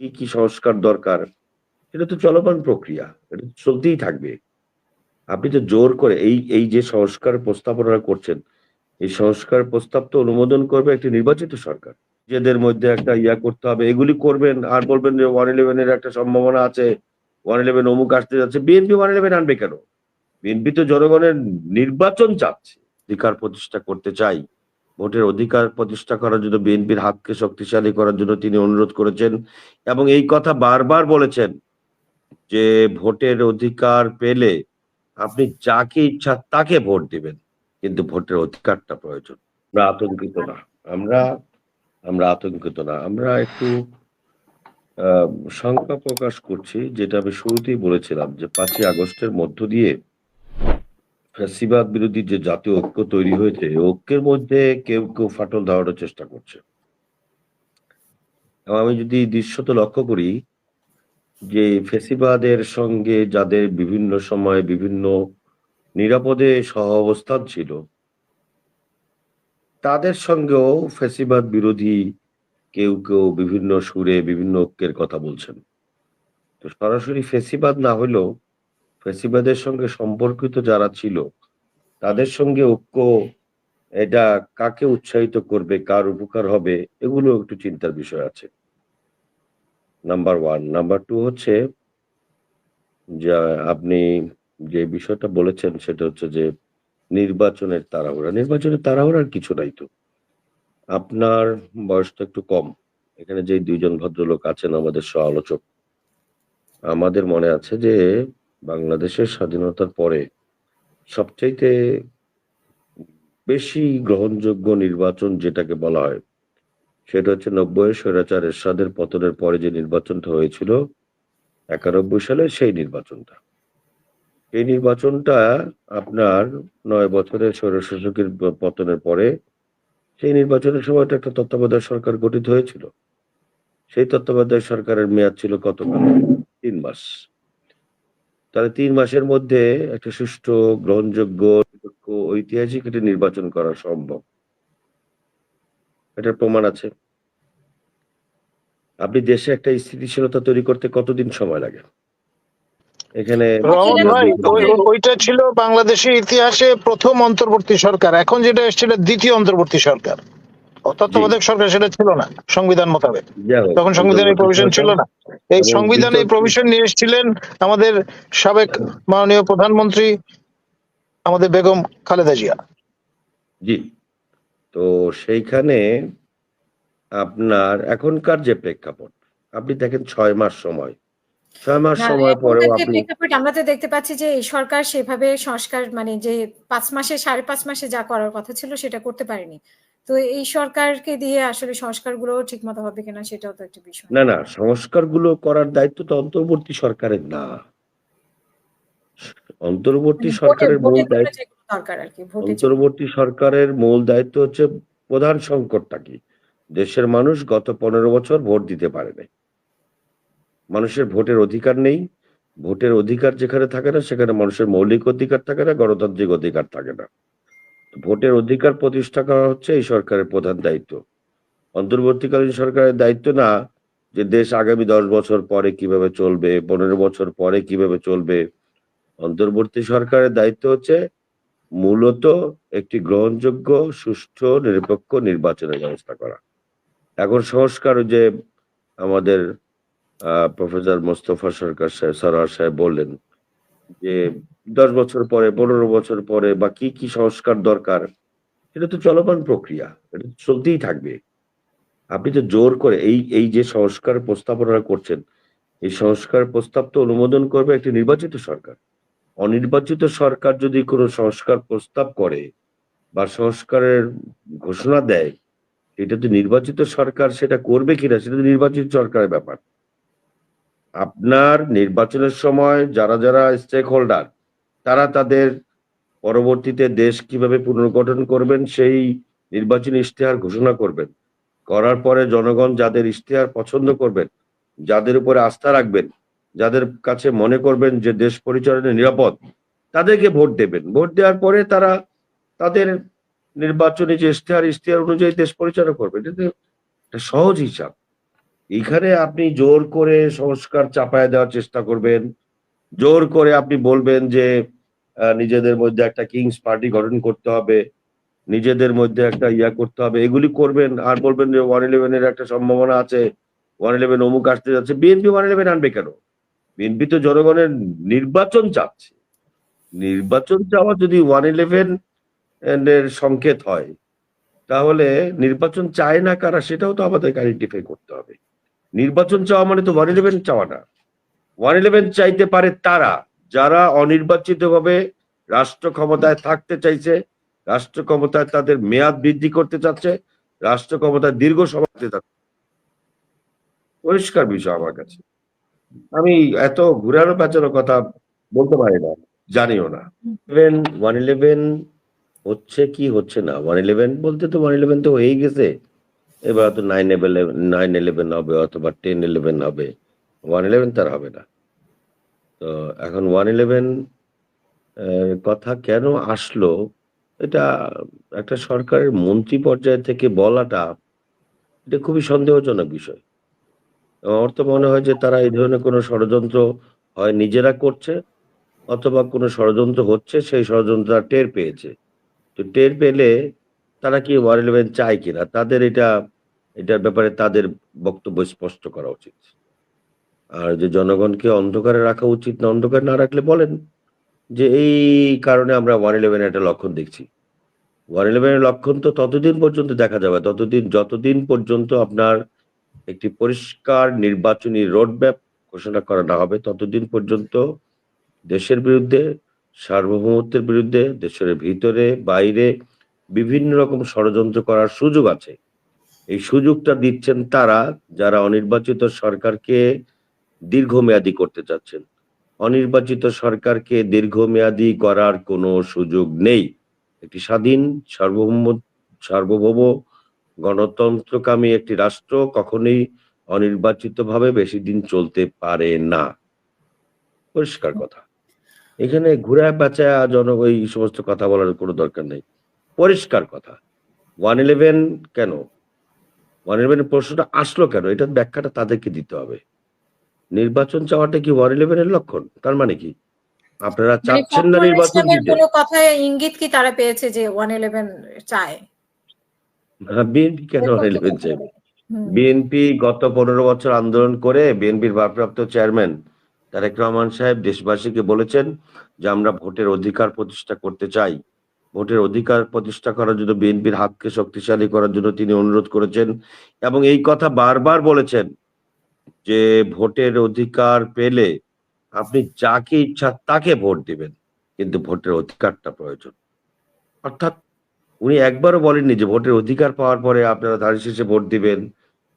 কি কি সংস্কার দরকার? এটা তো চলমান প্রক্রিয়া, এটা চলতেই থাকবে। আপনি তো জোর করে এই এই যে সংস্কার প্রস্তাবনা করছেন, এই সংস্কার প্রস্তাব তো অনুমোদন করবে একটি নির্বাচিত সরকার। নিজেদের মধ্যে একটা ইয়া করতে হবে, এগুলি করবেন, আর বলবেন যে ওয়ান ইলেভেনের একটা সম্ভাবনা আছে, ওয়ান ইলেভেন অমুক আসতে যাচ্ছে, বিএনপি ওয়ান ইলেভেন আনবে কেন? বিএনপি তো জনগণের নির্বাচন চাচ্ছে, অধিকার প্রতিষ্ঠা করতে চাই। ভোটের অধিকার প্রতিষ্ঠা করার জন্য বিএনপির হাতকে শক্তিশালী করার জন্য তিনি অনুরোধ করেছেন এবং এই কথা বারবার বলেছেন যে ভোটের অধিকার পেলে আপনি যাকে ইচ্ছা তাকে ভোট দিবেন, কিন্তু ভোটের অধিকারটা প্রয়োজন। আমরা আতঙ্কিত না। আমরা আমরা আতঙ্কিত না। আমরা একটু শঙ্কা প্রকাশ করছি, যেটা আমি শুরুতেই বলেছিলাম যে পাঁচই আগস্টের মধ্য দিয়ে ফ্যাসিবাদ বিরোধী যে জাতীয় ঐক্য তৈরি হয়েছে ঐক্যের মধ্যে কেউ কেউ ফাটল দেওয়ার চেষ্টা করছে। এবং আমি যদি দৃশ্যত লক্ষ্য করি যে ফেসিবাদের সঙ্গে যাদের বিভিন্ন সময় বিভিন্ন নিরাপদে সহ অবস্থান ছিল, তাদের সঙ্গেও ফেসিবাদ বিরোধী কেউ কেউ বিভিন্ন সুরে, বিভিন্ন ঐক্যের কথা বলছেন। তো সরাসরি ফেসিবাদ না হলেও ফেসিবাদের সঙ্গে সম্পর্কিত যারা ছিল, তাদের সঙ্গে ঐক্য এটা কাকে উৎসাহিত করবে, কার উপকার হবে, এগুলো একটু চিন্তার বিষয় আছে। নাম্বার ওয়ান নাম্বার টু হচ্ছে যে, আপনি যে বিষয়টা বলেছেন, সেটা হচ্ছে যে নির্বাচনের তাড়াহুড়া। নির্বাচনের তাড়াহুড়ার কিছু নাই তো। আপনার বয়সটা একটু কম। এখানে যে দুইজন ভদ্রলোক আছেন, আমাদের সহ আলোচক আমাদের মনে আছে যে বাংলাদেশের স্বাধীনতার পরে সবচাইতে বেশি গ্রহণযোগ্য নির্বাচন যেটাকে বলা হয়, সেটা হচ্ছে নব্বই স্বৈরাচার এরশাদের পতনের পরে যে নির্বাচনটা হয়েছিল, একানব্বই সালে সেই নির্বাচনটা। এই নির্বাচনটা আপনার নয় বছরের স্বৈরশাসকের পতনের পরে সেই নির্বাচনের সময়টা একটা তত্ত্বাবধায়ক সরকার গঠিত হয়েছিল। সেই তত্ত্বাবধায়ক সরকারের মেয়াদ ছিল কতকাল? তিন মাস। তাহলে তিন মাসের মধ্যে একটা সুষ্ঠু গ্রহণযোগ্য ঐতিহাসিক একটি নির্বাচন করা সম্ভব। এটার প্রমাণ আছে। আপনি দেশে একটা স্থিতিশীলতা তৈরি করতে কতদিন সময় লাগে? এখানে ওই- ওই- ওইটা ছিল বাংলাদেশের ইতিহাসে প্রথম অন্তর্বর্তী সরকার। এখন যেটা এসেছে এটা দ্বিতীয় অন্তর্বর্তী সরকার। তত্ত্বাবধায়ক সরকার সেটা ছিল না সংবিধান মোতাবেক। তখন সংবিধানের প্রভিশন ছিল না। এই সংবিধানে প্রভিশন নিয়ে এসেছিলেন আমাদের সাবেক মাননীয় প্রধানমন্ত্রী আমাদের বেগম খালেদা জিয়া। জি তো সেইখানে আপনার এখনকার যে প্রেক্ষাপট আপনি দেখেন ছয় মাস সময়। ছয় মাস সময় পরেও আপনি আমরা তো দেখতে পাচ্ছি যে এই সরকার সেভাবে সংস্কার মানে যে পাঁচ মাসে সাড়ে পাঁচ মাসে যা করার কথা ছিল সেটা করতে পারেনি। তো এই সরকারকে দিয়ে আসলে সংস্কারগুলো ঠিক মতো হবে কিনা সেটাও তো একটা বিষয়। না না সংস্কারগুলো করার দায়িত্ব তো অন্তর্বর্তী সরকারের না। অন্তর্বর্তী মানে সরকারের মূল দায়িত্ব অন্তর্বর্তী সরকারের মূল দায়িত্ব হচ্ছে প্রধান সংকটটা কি? দেশের মানুষ গত পনেরো বছর ভোট দিতে পারে নাই। মানুষের ভোটের অধিকার নেই। ভোটের অধিকার যেখানে থাকে না সেখানে মানুষের মৌলিক অধিকার থাকে না গণতান্ত্রিক অধিকার থাকে না। ভোটের অধিকার প্রতিষ্ঠা করা হচ্ছে এই সরকারের প্রধান দায়িত্ব। অন্তর্বর্তীকালীন সরকারের দায়িত্ব না যে দেশ আগামী দশ বছর পরে কীভাবে চলবে, পনেরো বছর পরে কীভাবে চলবে। অন্তর্বর্তী সরকারের দায়িত্ব হচ্ছে মূলত একটি গ্রহণযোগ্য, সুষ্ঠু, নিরপেক্ষ নির্বাচনের ব্যবস্থা করা। এখন সংস্কার যে আমাদের প্রফেসর মোস্তফা সরকার সাহেব, সরোয়ার সাহেব বললেন যে দশ বছর পরে, পনেরো বছর পরে বা কি কি সংস্কার দরকার, এটা তো চলমান প্রক্রিয়া, এটা চলতেই থাকবে। আপনি তো জোর করে এই এই যে সংস্কার প্রস্তাবনা করছেন, এই সংস্কার প্রস্তাব তো অনুমোদন করবে একটি নির্বাচিত সরকার। অনির্বাচিত সরকার যদি কোনো সংস্কার প্রস্তাব করে বা সংস্কারের ঘোষণা দেয়, এটা তো নির্বাচিত সরকার সেটা করবে কিনা, সেটা তো নির্বাচিত সরকারের ব্যাপার। আপনার নির্বাচনের সময় যারা যারা স্টেক হোল্ডার তারা তাদের পরবর্তীতে দেশ কীভাবে পুনর্গঠন করবেন সেই নির্বাচনী ইশতেহার ঘোষণা করবেন। করার পরে জনগণ যাদের ইশতেহার পছন্দ করবেন, যাদের উপরে আস্থা রাখবেন, যাদের কাছে মনে করবেন যে দেশ পরিচালনা নিরাপদ, তাদেরকে ভোট দেবেন। ভোট দেওয়ার পরে তারা তাদের নির্বাচনী যে ইশতেহার ইশতেহার অনুযায়ী দেশ পরিচালনা করবে এটা সহজ হিসাব। এইখানে আপনি জোর করে সংস্কার চাপায় দেওয়ার চেষ্টা করবেন। জোর করে আপনি বলবেন যে নিজেদের মধ্যে একটা কিংস পার্টি গঠন করতে হবে, নিজেদের মধ্যে একটা ইয়া করতে হবে, এগুলি করবেন আর বলবেন যে ওয়ান ইলেভেনের একটা সম্ভাবনা আছে, ওয়ান ইলেভেন অমুক আসতে যাচ্ছে, বিএনপি ওয়ান ইলেভেন আনবে কেন? বিএনপি তো জনগণের নির্বাচন চাচ্ছে। নির্বাচন চাওয়া যদি ওয়ান ইলেভেন এর সংকেত হয়, তাহলে নির্বাচন চায় না কারা সেটাও তো আমাদের আইডেন্টিফাই করতে হবে। নির্বাচন চাওয়া মানে তো ওয়ান ইলেভেন চাওয়া না ওয়ান ইলেভেন চাইতে পারে তারা, যারা অনির্বাচিত ভাবে রাষ্ট্র ক্ষমতায় থাকতে চাইছে, রাষ্ট্র ক্ষমতায় তাদের মেয়াদ বৃদ্ধি করতে চাচ্ছে, রাষ্ট্র ক্ষমতায় দীর্ঘ থাকতে চাচ্ছে। পরিষ্কার বিষয় আমার কাছে। আমি এত ঘুরানো পেঁচানো কথা বলতে পারি না, জানিও না। ইলেভেন ওয়ান ইলেভেন হচ্ছে কি হচ্ছে না? ওয়ান ইলেভেন বলতে তো ওয়ান ইলেভেন তো হয়েই গেছে। এবার তো নাইন নাইন ইলেভেন হবে অথবা টেন ইলেভেন হবে। ওয়ান ইলেভেন তার হবে না। তো এখন ওয়ান ইলেভেন কথা কেন আসলো? এটা একটা সরকারের মন্ত্রী পর্যায় থেকে বলাটা এটা খুবই সন্দেহজনক বিষয়। আমার তো মনে হয় যে তারা এই ধরনের কোনো ষড়যন্ত্র হয় নিজেরা করছে, অথবা কোনো ষড়যন্ত্র হচ্ছে, সেই ষড়যন্ত্র তারা টের পেয়েছে। তো টের পেলে তারা কি ওয়ান ইলেভেন চায় কিনা? তাদের এটা, এটার ব্যাপারে তাদের বক্তব্য স্পষ্ট করা উচিত। আর যে জনগণকে অন্ধকারে রাখা উচিত না, অন্ধকারে না রাখলে বলেন যে এই কারণে আমরা ওয়ান ইলেভেন একটা লক্ষণ দেখছি। ওয়ান ইলেভেনের লক্ষণ তো ততদিন পর্যন্ত দেখা যাবে, ততদিন, যতদিন পর্যন্ত আপনার একটি পরিষ্কার নির্বাচনী রোডম্যাপ ঘোষণা করা না হবে, ততদিন পর্যন্ত দেশের বিরুদ্ধে, সার্বভৌমত্বের বিরুদ্ধে, দেশের ভিতরে, বাইরে বিভিন্ন রকম ষড়যন্ত্র করার সুযোগ আছে। এই সুযোগটা দিচ্ছেন তারা যারা অনির্বাচিত সরকারকে দীর্ঘমেয়াদী করতে চাচ্ছেন। অনির্বাচিত সরকারকে দীর্ঘমেয়াদী করার কোনো সুযোগ নেই। একটি স্বাধীন, সার্বভৌম সার্বভৌম গণতন্ত্রকামী একটি রাষ্ট্র কখনোই অনির্বাচিতভাবে বেশি দিন চলতে পারে না। পরিষ্কার কথা। এখানে ঘুরায় বাঁচায় জন এই সমস্ত কথা বলার কোনো দরকার নেই। পরিষ্কার কথা। ওয়ান ইলেভেন কেন? ওয়ান ইলেভেনের প্রশ্নটা আসলো কেন? এটার ব্যাখ্যাটা তাদেরকে দিতে হবে। নির্বাচন চাওয়াটা কি ওয়ান ইলেভেনের লক্ষণ? তার মানে কি? আপনারা মানে চাচ্ছেন না নির্বাচন দিতে কোনো কথায় ইঙ্গিত কি তারা পেয়েছে যে ওয়ান ইলেভেন চায়? বিএনপি কেন ওয়ান ইলেভেন চাইবে বিএনপি গত পনেরো বছর আন্দোলন করে বিএনপির ভারপ্রাপ্ত চেয়ারম্যান তারেক রহমান সাহেব দেশবাসীকে বলেছেন যে আমরা ভোটের অধিকার প্রতিষ্ঠা করতে চাই। ভোটের অধিকার প্রতিষ্ঠা করার জন্য বিএনপির হাতকে শক্তিশালী করার জন্য তিনি অনুরোধ করেছেন এবং এই কথা বারবার বলেছেন যে ভোটের অধিকার পেলে আপনি যাকে ইচ্ছা তাকে ভোট দিবেন, কিন্তু ভোটের অধিকারটা প্রয়োজন। অর্থাৎ উনি একবারও বলেননি যে ভোটের অধিকার পাওয়ার পরে আপনারা ধারে শেষে ভোট দিবেন,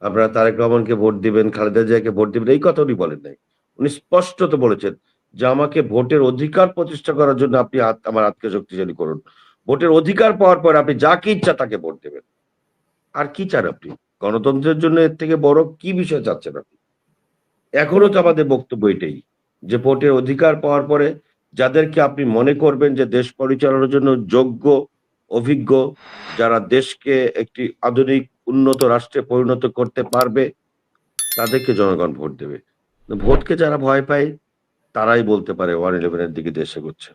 আপনারা তারেক রহমানকে ভোট দিবেন, খালেদা জিয়াকে ভোট দিবেন, এই কথা উনি বলেন নাই। উনি স্পষ্টত বলেছেন যে আমাকে ভোটের অধিকার প্রতিষ্ঠা করার জন্য আপনি আমার হাতকে শক্তিশালী করুন। ভোটের অধিকার পাওয়ার পর আপনি যাকে ইচ্ছা তাকে ভোট দেবেন। আর কি চান আপনি? গণতন্ত্রের জন্য এর থেকে বড় কি বিষয় চাচ্ছেন আপনি? এখনও তো আমাদের বক্তব্য এটাই যে ভোটের অধিকার পাওয়ার পরে যাদেরকে আপনি মনে করবেন যে দেশ পরিচালনার জন্য যোগ্য, অভিজ্ঞ, যারা দেশকে একটি আধুনিক, উন্নত রাষ্ট্রে পরিণত করতে পারবে, তাদেরকে জনগণ ভোট দেবে। ভোটকে যারা ভয় পায়, তারাই বলতে পারে ওয়ান ইলেভেনের দিকে দেশে এগোচ্ছে।